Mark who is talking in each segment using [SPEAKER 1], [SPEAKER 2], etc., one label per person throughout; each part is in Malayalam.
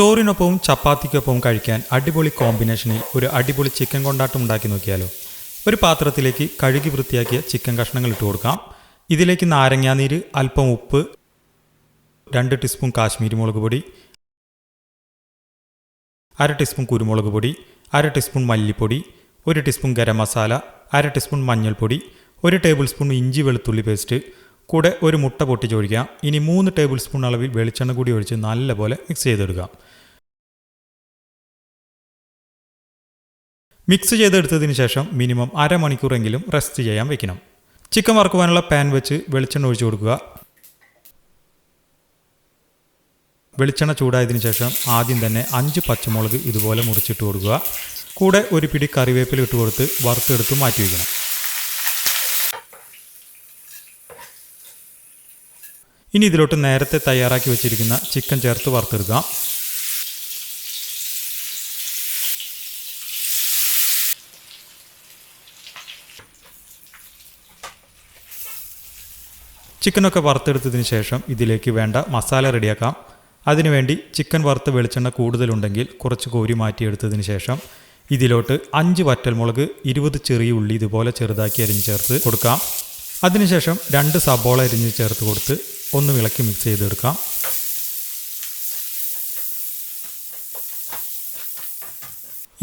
[SPEAKER 1] ചോറിനൊപ്പവും ചപ്പാത്തിക്കൊപ്പവും കഴിക്കാൻ അടിപൊളി കോമ്പിനേഷനിൽ ഒരു അടിപൊളി ചിക്കൻ കൊണ്ടാട്ടം ഉണ്ടാക്കി നോക്കിയാലോ. ഒരു പാത്രത്തിലേക്ക് കഴുകി വൃത്തിയാക്കിയ ചിക്കൻ കഷ്ണങ്ങൾ ഇട്ട് കൊടുക്കാം. ഇതിലേക്ക് നാരങ്ങാനീര് അല്പം ഉപ്പ് രണ്ട് ടീസ്പൂൺ കാശ്മീരി മുളക് പൊടി അര ടീസ്പൂൺ കുരുമുളക് പൊടി അര ടീസ്പൂൺ മല്ലിപ്പൊടി ഒരു ടീസ്പൂൺ ഗരം മസാല അര ടീസ്പൂൺ മഞ്ഞൾപ്പൊടി ഒരു ടേബിൾ സ്പൂൺ ഇഞ്ചി വെളുത്തുള്ളി പേസ്റ്റ് കൂടെ ഒരു മുട്ട പൊട്ടിച്ചൊഴിക്കാം. ഇനി മൂന്ന് ടേബിൾ സ്പൂൺ അളവിൽ വെളിച്ചെണ്ണ കൂടി ഒഴിച്ച് നല്ലപോലെ മിക്സ് ചെയ്തെടുക്കാം. മിക്സ് ചെയ്തെടുത്തതിന് ശേഷം മിനിമം അരമണിക്കൂറെങ്കിലും റെസ്റ്റ് ചെയ്യാൻ വെക്കണം. ചിക്കൻ വറുക്കുവാനുള്ള പാൻ വെച്ച് വെളിച്ചെണ്ണ ഒഴിച്ചു കൊടുക്കുക. വെളിച്ചെണ്ണ ചൂടായതിന് ശേഷം ആദ്യം തന്നെ അഞ്ച് പച്ചമുളക് ഇതുപോലെ മുറിച്ചിട്ട് കൊടുക്കുക. കൂടെ ഒരു പിടി കറിവേപ്പില ഇട്ട് കൊടുത്ത് വറുത്തെടുത്ത് മാറ്റി വയ്ക്കണം. ഇനി ഇതിലോട്ട് നേരത്തെ തയ്യാറാക്കി വെച്ചിരിക്കുന്ന ചിക്കൻ ചേർത്ത് വറുത്തെടുക്കാം. ചിക്കനൊക്കെ വറുത്തെടുത്തതിന് ശേഷം ഇതിലേക്ക് വേണ്ട മസാല റെഡിയാക്കാം. അതിനുവേണ്ടി ചിക്കൻ വറുത്ത വെളിച്ചെണ്ണ കൂടുതലുണ്ടെങ്കിൽ കുറച്ച് കോരി മാറ്റിയെടുത്തതിന് ശേഷം ഇതിലോട്ട് അഞ്ച് വറ്റൽമുളക് ഇരുപത് ചെറിയ ഉള്ളി ഇതുപോലെ ചെറുതാക്കി അരിഞ്ഞ് ചേർത്ത് കൊടുക്കാം. അതിനുശേഷം രണ്ട് സബോള അരിഞ്ഞ് ചേർത്ത് കൊടുത്ത് ഒന്ന് വിളക്കി മിക്സ് ചെയ്തെടുക്കാം.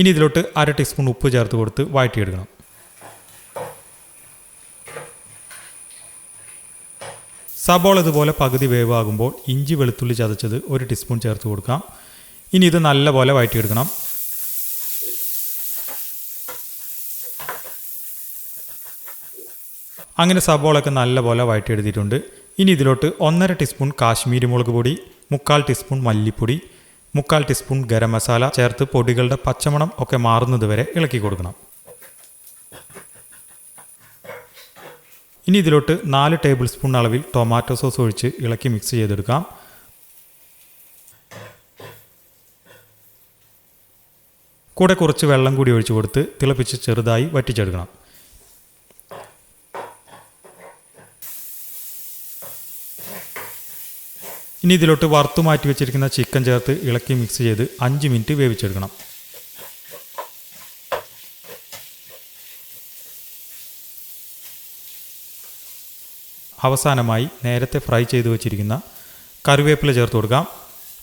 [SPEAKER 1] ഇനി ഇതിലോട്ട് അര ടീസ്പൂൺ ഉപ്പ് ചേർത്ത് കൊടുത്ത് വഴറ്റിയെടുക്കണം. സബോള ഇതുപോലെ പകുതി വേവാകുമ്പോൾ ഇഞ്ചി വെളുത്തുള്ളി ചതച്ചത് ഒരു ടീസ്പൂൺ ചേർത്ത് കൊടുക്കാം. ഇനി ഇത് നല്ലപോലെ വഴറ്റിയെടുക്കണം അങ്ങനെ സബോളൊക്കെ നല്ലപോലെ വഴറ്റിയെടുത്തിട്ടുണ്ട് ഇനി ഇതിലോട്ട് ഒന്നര ടീസ്പൂൺ കാശ്മീരി മുളക് പൊടി മുക്കാൽ ടീസ്പൂൺ മല്ലിപ്പൊടി മുക്കാൽ ടീസ്പൂൺ ഗരം മസാല ചേർത്ത് പൊടികളുടെ പച്ചമണം ഒക്കെ മാറുന്നത് വരെ ഇളക്കി കൊടുക്കണം. ഇനി ഇതിലോട്ട് നാല് ടേബിൾ സ്പൂൺ അളവിൽ ടൊമാറ്റോ സോസ് ഒഴിച്ച് ഇളക്കി മിക്സ് ചെയ്തെടുക്കാം. കൂടെ കുറച്ച് വെള്ളം കൂടി ഒഴിച്ചു കൊടുത്ത് തിളപ്പിച്ച് ചെറുതായി വറ്റിച്ചെടുക്കണം. ഇനി ഇതിലോട്ട് വറുത്തു മാറ്റി വെച്ചിരിക്കുന്ന ചിക്കൻ ചേർത്ത് ഇളക്കി മിക്സ് ചെയ്ത് അഞ്ച് മിനിറ്റ് വേവിച്ചെടുക്കണം. അവസാനമായി നേരത്തെ ഫ്രൈ ചെയ്തു വച്ചിരിക്കുന്ന കറിവേപ്പില ചേർത്ത് കൊടുക്കാം.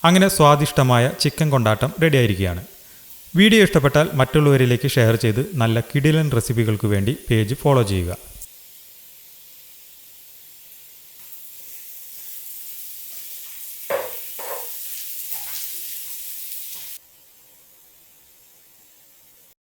[SPEAKER 1] അങ്ങനെ സ്വാദിഷ്ടമായ ചിക്കൻ കൊണ്ടാട്ടം റെഡിയായിരിക്കുകയാണ്. വീഡിയോ ഇഷ്ടപ്പെട്ടാൽ മറ്റുള്ളവരിലേക്ക് ഷെയർ ചെയ്ത് നല്ല കിടിലൻ റെസിപ്പികൾക്ക് വേണ്ടി പേജ് ഫോളോ ചെയ്യുക.